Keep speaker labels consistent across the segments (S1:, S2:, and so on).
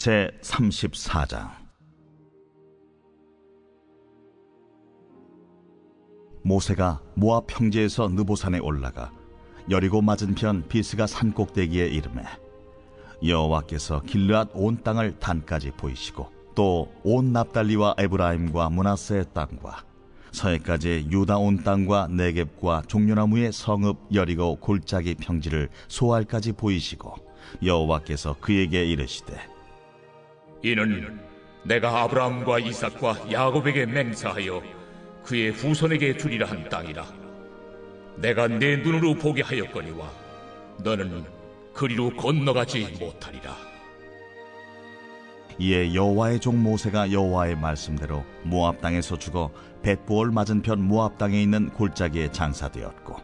S1: 제 34장. 모세가 모압 평지에서 느보산에 올라가 여리고 맞은편 비스가 산 꼭대기에 이름에 여호와께서 길르앗 온 땅을 단까지 보이시고 또 온 납달리와 에브라임과 문하세의 땅과 서해까지 유다 온 땅과 네겝과 종려나무의 성읍 여리고 골짜기 평지를 소알까지 보이시고 여호와께서 그에게 이르시되
S2: 이는 내가 아브라함과 이삭과 야곱에게 맹세하여 그의 후손에게 주리라 한 땅이라. 내가 내 눈으로 보게 하였거니와 너는 그리로 건너가지 못하리라.
S1: 이에 여호와의 종 모세가 여호와의 말씀대로 모압 땅에서 죽어 벳보올 맞은편 모압 땅에 있는 골짜기에 장사되었고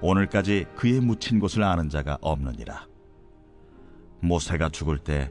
S1: 오늘까지 그의 묻힌 곳을 아는 자가 없느니라 모세가 죽을 때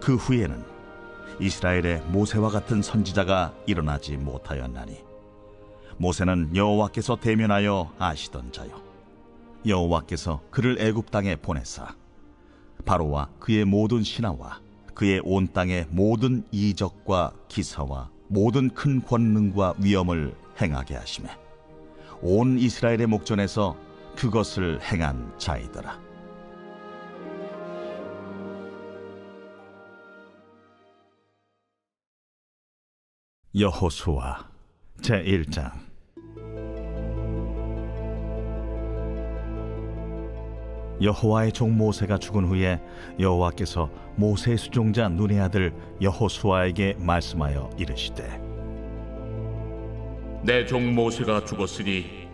S1: 그 후에는 이스라엘에 모세와 같은 선지자가 일어나지 못하였나니 모세는 여호와께서 대면하여 아시던 자요 여호와께서 그를 애굽 땅에 보내사 바로와 그의 모든 신하와 그의 온 땅의 모든 이적과 기사와 모든 큰 권능과 위엄을 행하게 하심에 온 이스라엘의 목전에서 그것을 행한 자이더라. 여호수아 제 1장 여호와의 종 모세가 죽은 후에 여호와께서 모세의 수종자 눈의 아들 여호수아에게 말씀하여 이르시되
S2: 내 종 모세가 죽었으니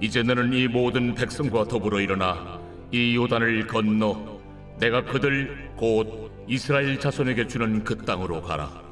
S2: 이제 너는 이 모든 백성과 더불어 일어나 이 요단을 건너 내가 그들 곧 이스라엘 자손에게 주는 그 땅으로 가라.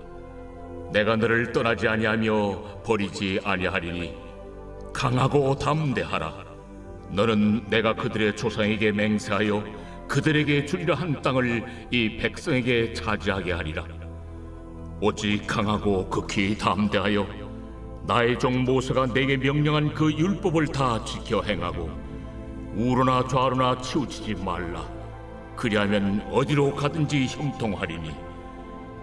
S2: 내가 너를 떠나지 아니하며 버리지 아니하리니 강하고 담대하라. 너는 내가 그들의 조상에게 맹세하여 그들에게 주리라 한 땅을 이 백성에게 차지하게 하리라. 오직 강하고 극히 담대하여 나의 종 모세가 내게 명령한 그 율법을 다 지켜 행하고 우로나 좌로나 치우치지 말라. 그리하면 어디로 가든지 형통하리니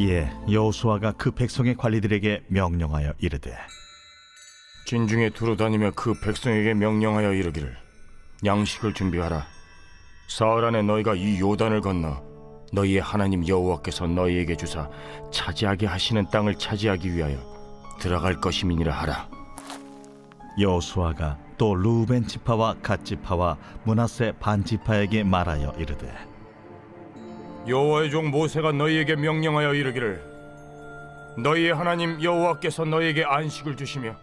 S1: 이에 여호수아가 그 백성의 관리들에게 명령하여 이르되
S3: 진중에 두루 다니며 그 백성에게 명령하여 이르기를 양식을 준비하라. 사흘 안에 너희가 이 요단을 건너 너희의 하나님 여호와께서 너희에게 주사 차지하게 하시는 땅을 차지하기 위하여 들어갈 것임이니라 하라.
S1: 여호수아가 또 루벤 지파와 갓 지파와 문하세 반 지파에게 말하여 이르되
S3: 여호와의 종 모세가 너희에게 명령하여 이르기를 너희의 하나님 여호와께서 너희에게 안식을 주시며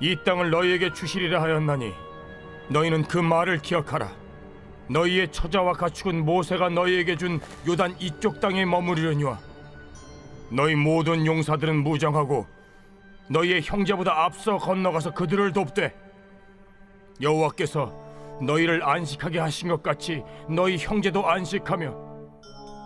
S3: 이 땅을 너희에게 주시리라 하였나니 너희는 그 말을 기억하라. 너희의 처자와 가축은 모세가 너희에게 준 요단 이쪽 땅에 머무르려니와 너희 모든 용사들은 무장하고 너희의 형제보다 앞서 건너가서 그들을 돕되 여호와께서 너희를 안식하게 하신 것 같이 너희 형제도 안식하며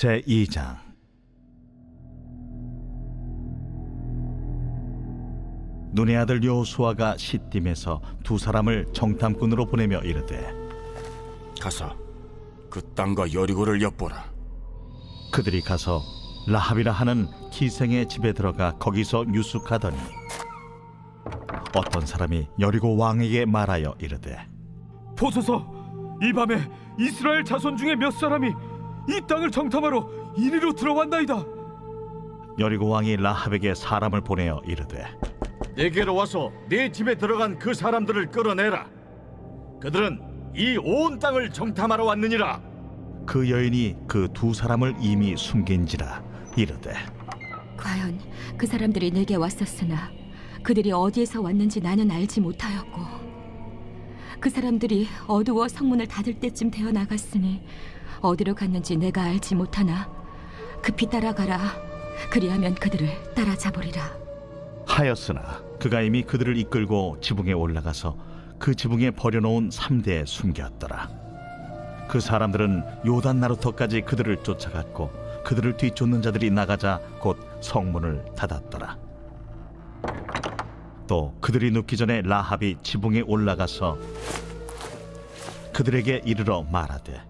S1: 제 2장 눈의 아들 여호수아가 시딤에서 두 사람을 정탐꾼으로 보내며 이르되
S3: 가서 그 땅과 여리고를 엿보라.
S1: 그들이 가서 라합이라 하는 기생의 집에 들어가 거기서 유숙하더니 어떤 사람이 여리고 왕에게 말하여 이르되
S4: 보소서 이 밤에 이스라엘 자손 중에 몇 사람이 이 땅을 정탐하러 이리로 들어왔나이다
S1: 여리고 왕이 라합에게 사람을 보내어 이르되
S5: 내게로 와서 내 집에 들어간 그 사람들을 끌어내라. 그들은 이 온 땅을 정탐하러 왔느니라.
S1: 그 여인이 그 두 사람을 이미 숨긴지라 이르되
S6: 과연 그 사람들이 내게 왔었으나 그들이 어디에서 왔는지 나는 알지 못하였고 그 사람들이 어두워 성문을 닫을 때쯤 되어 나갔으니 어디로 갔는지 내가 알지 못하나 급히 따라가라 그리하면 그들을 따라잡으리라
S1: 하였으나 그가 이미 그들을 이끌고 지붕에 올라가서 그 지붕에 버려놓은 삼대에 숨겼더라. 그 사람들은 요단 나루터까지 그들을 쫓아갔고 그들을 뒤쫓는 자들이 나가자 곧 성문을 닫았더라. 또 그들이 눕기 전에 라합이 지붕에 올라가서 그들에게 이르러 말하되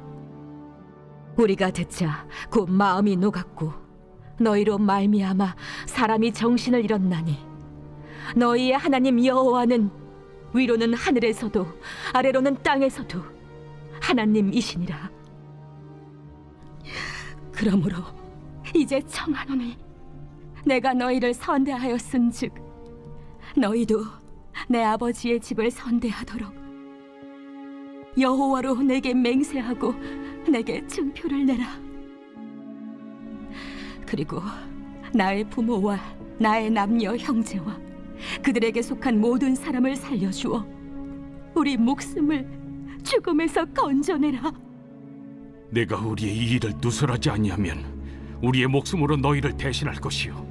S6: 우리가 듣자 곧 마음이 녹았고 너희로 말미암아 사람이 정신을 잃었나니 너희의 하나님 여호와는 위로는 하늘에서도 아래로는 땅에서도 하나님이시니라. 그러므로 이제 청하노니 내가 너희를 선대하였은즉 너희도 내 아버지의 집을 선대하도록 여호와로 내게 맹세하고 내게 증표를 내라. 그리고 나의 부모와 나의 남녀 형제와 그들에게 속한 모든 사람을 살려주어 우리 목숨을 죽음에서 건져내라.
S7: 내가 우리의 이 일을 누설하지 아니하면 우리의 목숨으로 너희를 대신할 것이요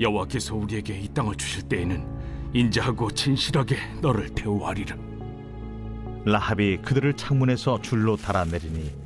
S7: 여호와께서 우리에게 이 땅을 주실 때에는 인자하고 진실하게 너를 대우하리라.
S1: 라합이 그들을 창문에서 줄로 달아내리니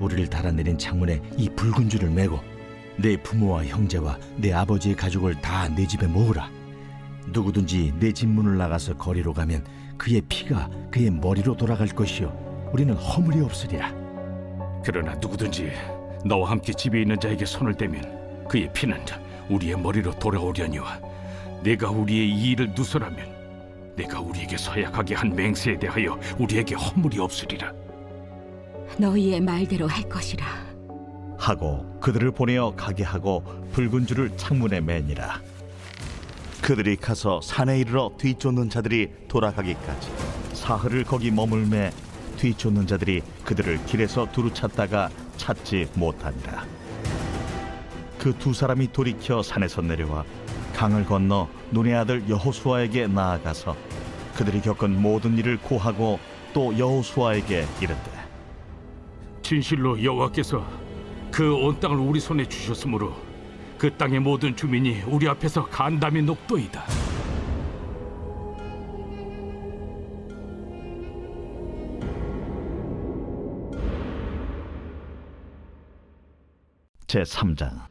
S5: 우리를 달아내린 창문에 이 붉은 줄을 메고 내 부모와 형제와 내 아버지의 가족을 다 내 집에 모으라. 누구든지 내 집 문을 나가서 거리로 가면 그의 피가 그의 머리로 돌아갈 것이요. 우리는 허물이 없으리라.
S7: 그러나 누구든지 너와 함께 집에 있는 자에게 손을 대면 그의 피는 우리의 머리로 돌아오려니와 내가 우리의 이 일을 누설하면 내가 우리에게 서약하게 한 맹세에 대하여 우리에게 허물이 없으리라.
S6: 너희의 말대로 할 것이라.
S1: 하고 그들을 보내어 가게 하고 붉은 줄을 창문에 매니라 그들이 가서 산에 이르러 뒤쫓는 자들이 돌아가기까지 사흘을 거기 머물매 뒤쫓는 자들이 그들을 길에서 두루 찾다가 찾지 못하니라 그 두 사람이 돌이켜 산에서 내려와 강을 건너 눈의 아들 여호수아에게 나아가서 그들이 겪은 모든 일을 고하고 또 여호수아에게 이르되
S7: 진실로 여호와께서 그 온 땅을 우리 손에 주셨으므로 그 땅의 모든 주민이 우리 앞에서 간담이 높도이다.
S1: 제 3장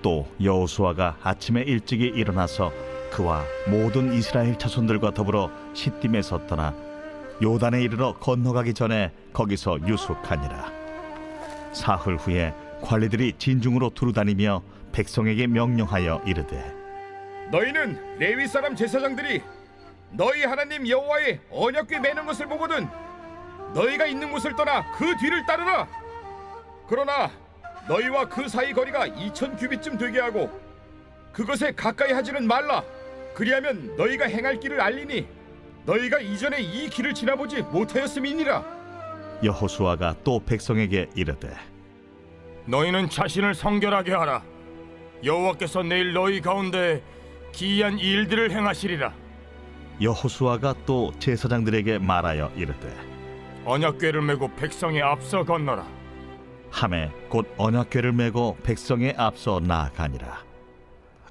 S1: 또 여호수아가 아침에 일찍이 일어나서 그와 모든 이스라엘 자손들과 더불어 시딤에서 떠나 요단에 이르러 건너가기 전에 거기서 유숙하니라 사흘 후에 관리들이 진중으로 두루다니며 백성에게 명령하여 이르되
S3: 너희는 레위 사람 제사장들이 너희 하나님 여호와의 언약궤 매는 것을 보거든 너희가 있는 곳을 떠나 그 뒤를 따르라. 그러나 너희와 그 사이 거리가 2천 규빗쯤 되게 하고 그것에 가까이 하지는 말라. 그리하면 너희가 행할 길을 알리니 너희가 이전에 이 길을 지나보지 못하였음이니라.
S1: 여호수아가 또 백성에게 이르되
S3: 너희는 자신을 성결하게 하라. 여호와께서 내일 너희 가운데 기이한 일들을 행하시리라.
S1: 여호수아가 또 제사장들에게 말하여 이르되
S3: 언약궤를 메고 백성의 앞서 건너라.
S1: 함에 곧 언약궤를 메고 백성에 앞서 나아가니라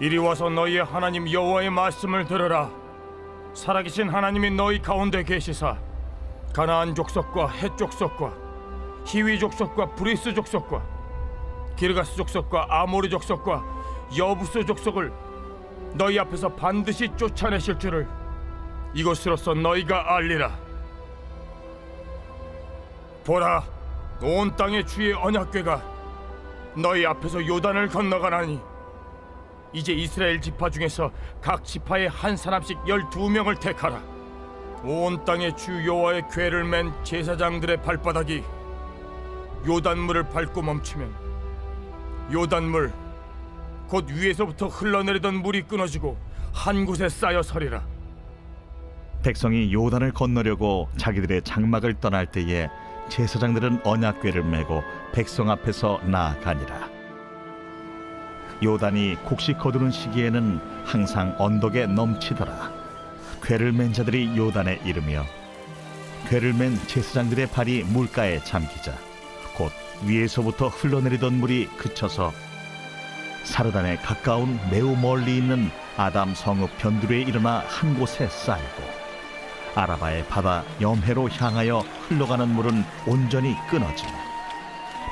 S3: 이리 와서 너희의 하나님 여호와의 말씀을 들으라. 살아계신 하나님이 너희 가운데 계시사 가나안 족속과 헷 족속과 히위 족속과 브리스 족속과 기르가스 족속과 아모리 족속과 여부스 족속을 너희 앞에서 반드시 쫓아내실 줄을 이것으로서 너희가 알리라. 보라, 온 땅의 주의 언약궤가 너희 앞에서 요단을 건너가나니 이제 이스라엘 지파 중에서 각 지파에 한 사람씩 열두 명을 택하라. 온 땅의 주 여호와의 궤를 맨 제사장들의 발바닥이 요단물을 밟고 멈추면 요단물 곧 위에서부터 흘러내리던 물이 끊어지고 한 곳에 쌓여 서리라.
S1: 백성이 요단을 건너려고 자기들의 장막을 떠날 때에 제사장들은 언약궤를 메고 백성 앞에서 나아가니라 요단이 곡식 거두는 시기에는 항상 언덕에 넘치더라. 궤를 맨 자들이 요단에 이르며 궤를 맨 제사장들의 발이 물가에 잠기자 곧 위에서부터 흘러내리던 물이 그쳐서 사르단에 가까운 매우 멀리 있는 아담 성읍 변두리에 일어나 한 곳에 쌓이고 아라바의 바다 염해로 향하여 흘러가는 물은 온전히 끊어지며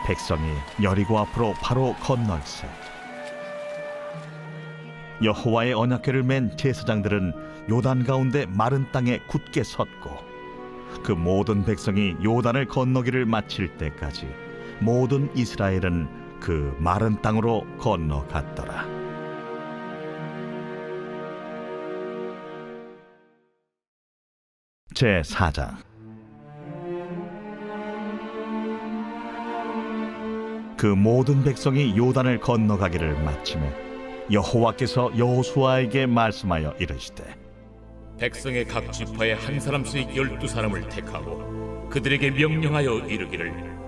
S1: 백성이 여리고 앞으로 바로 건널세 여호와의 언약궤를 맨 제사장들은 요단 가운데 마른 땅에 굳게 섰고 그 모든 백성이 요단을 건너기를 마칠 때까지 모든 이스라엘은 그 마른 땅으로 건너갔더라. 제 4장 그 모든 백성이 요단을 건너가기를 마침에 여호와께서 여호수아에게 말씀하여 이르시되
S2: 백성의 각 지파에 한 사람씩 열두 사람을 택하고 그들에게 명령하여 이르기를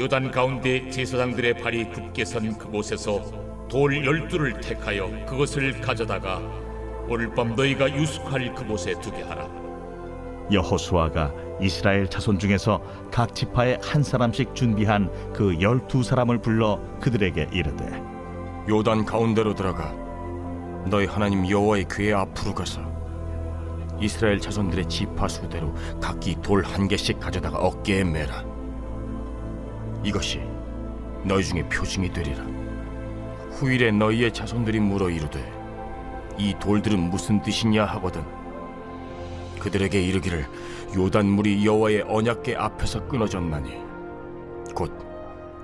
S2: 요단 가운데 제사장들의 발이 굳게 선 그곳에서 돌 열두를 택하여 그것을 가져다가 오늘 밤 너희가 유숙할 그곳에 두게 하라.
S1: 여호수아가 이스라엘 자손 중에서 각 지파에 한 사람씩 준비한 그 열두 사람을 불러 그들에게 이르되
S3: 요단 가운데로 들어가 너희 하나님 여호와의 궤 앞으로 가서 이스라엘 자손들의 지파 수대로 각기 돌 한 개씩 가져다가 어깨에 매라 이것이 너희 중에 표징이 되리라. 후일에 너희의 자손들이 물어 이르되 이 돌들은 무슨 뜻이냐 하거든. 그들에게 이르기를 요단물이 여호와의 언약궤 앞에서 끊어졌나니 곧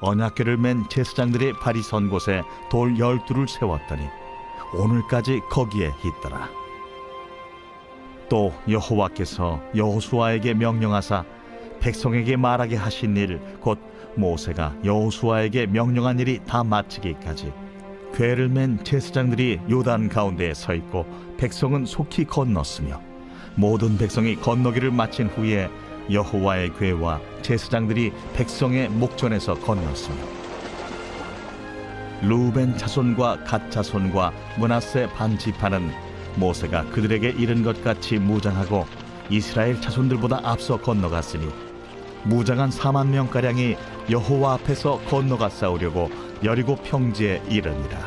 S1: 언약궤를 맨 제사장들의 발이 선 곳에 돌 열두를 세웠더니 오늘까지 거기에 있더라. 또 여호와께서 여호수아에게 명령하사 백성에게 말하게 하신 일 곧 모세가 여호수아에게 명령한 일이 다 마치기까지 궤를 맨 제사장들이 요단 가운데에 서 있고 백성은 속히 건넜으며 모든 백성이 건너기를 마친 후에 여호와의 궤와 제사장들이 백성의 목전에서 건넜으며 루벤 자손과 갓 자손과 문하세 반 지파는 모세가 그들에게 이른 것 같이 무장하고 이스라엘 자손들보다 앞서 건너갔으니 무장한 4만 명 가량이 여호와 앞에서 건너가 싸우려고 여리고 평지에 이르니라.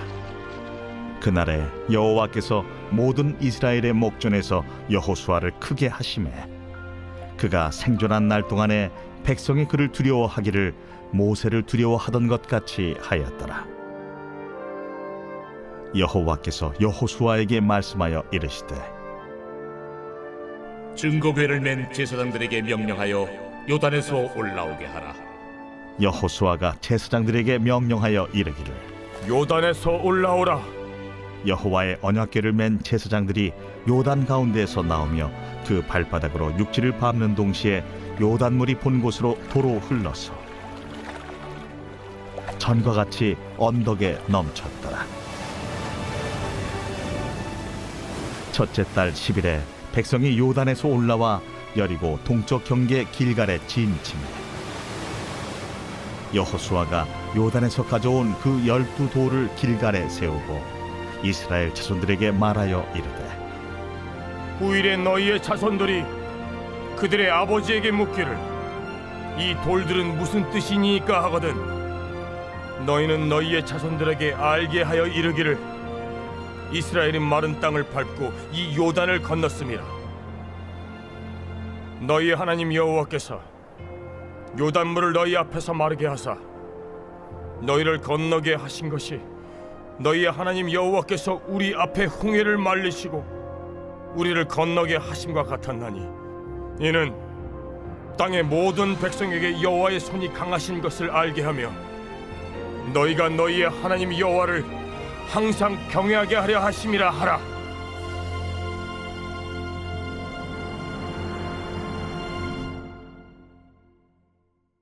S1: 그날에 여호와께서 모든 이스라엘의 목전에서 여호수아를 크게 하심에 그가 생존한 날 동안에 백성이 그를 두려워하기를 모세를 두려워하던 것 같이 하였더라 여호와께서 여호수아에게 말씀하여 이르시되
S2: 증거궤를 맨 제사장들에게 명령하여 요단에서 올라오게 하라.
S1: 여호수아가 제사장들에게 명령하여 이르기를
S3: 요단에서 올라오라.
S1: 여호와의 언약궤를 맨 제사장들이 요단 가운데에서 나오며 그 발바닥으로 육지를 밟는 동시에 요단물이 본 곳으로 도로 흘러서 전과 같이 언덕에 넘쳤더라. 첫째 달 10일에 백성이 요단에서 올라와 여리고 동쪽 경계 길갈에 진침해 여호수아가 요단에서 가져온 그 열두 돌을 길갈에 세우고 이스라엘 자손들에게 말하여 이르되
S3: 후일에 너희의 자손들이 그들의 아버지에게 묻기를 이 돌들은 무슨 뜻이니까 하거든 너희는 너희의 자손들에게 알게 하여 이르기를 이스라엘이 마른 땅을 밟고 이 요단을 건넜음이라 너희 하나님 여호와께서 요단물을 너희 앞에서 마르게 하사 너희를 건너게 하신 것이 너희의 하나님 여호와께서 우리 앞에 홍해를 말리시고 우리를 건너게 하심과 같았나니 이는 땅의 모든 백성에게 여호와의 손이 강하신 것을 알게 하며 너희가 너희의 하나님 여호와를 항상 경외하게 하려 하심이라 하라